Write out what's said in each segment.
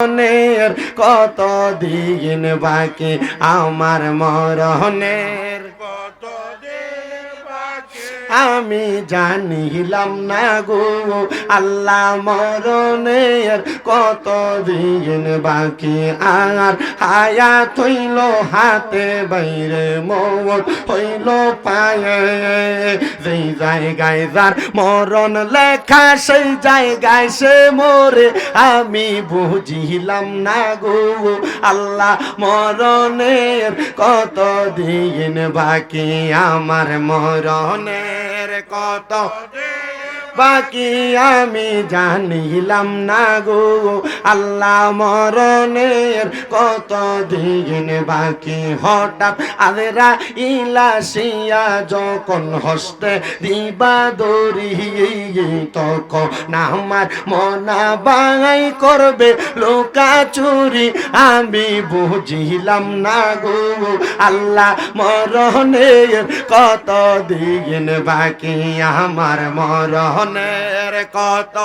মরণের কত দিন বাকি আমার মরণের? আমি জানিলাম না গো, আল্লাহ মরণের কত দিন বাকি? আর হায়াত হইল হাতে বাইরে মত হইল পায়ে। যেই জায়গায় যার মরণ লেখা, সেই জায়গায় সে মরে। আমি বুঝিলাম না গো, আল্লাহ মরণের কত দিন বাকি? আমার মরণের কত বাকি আমি জানিলাম না গো। আল্লাহ মরণের কত দিন বাকি? হঠাৎ আদেরা ইলাসিয়া যখন হস্তে দিবা দরি তখন আমার মনা বাঙাই করবে লোকা চুরি। আমি বুঝিলাম না গো। আল্লাহ মরণের কত দিন বাকি? আমার মরণের কত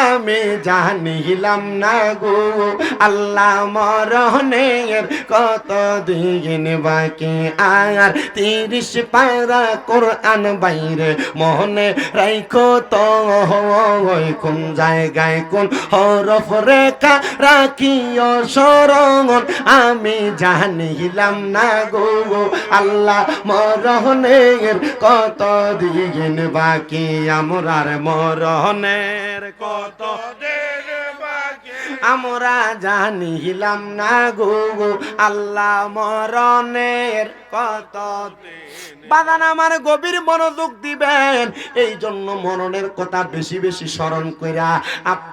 আমি জানিলাম না গো, আল্লাহ মরণের কত দিন বাকি? আর তিরিশ পারা কোরআন বাইরে মনে রাইখো তো কোন জায়গায় কোন হরফ রেখা রাখিও শরণ আমি জানিলাম না গো, আল্লাহ মরণের কত দিন বাকি? আমরার মরণের কত আমরা জানিলাম না গো আল্লাহ মরণের কত বাদান আমার গভীর মনোযোগ দিবেন এই জন্য মরণের কথা বেশি বেশি স্মরণ কইরা আপনার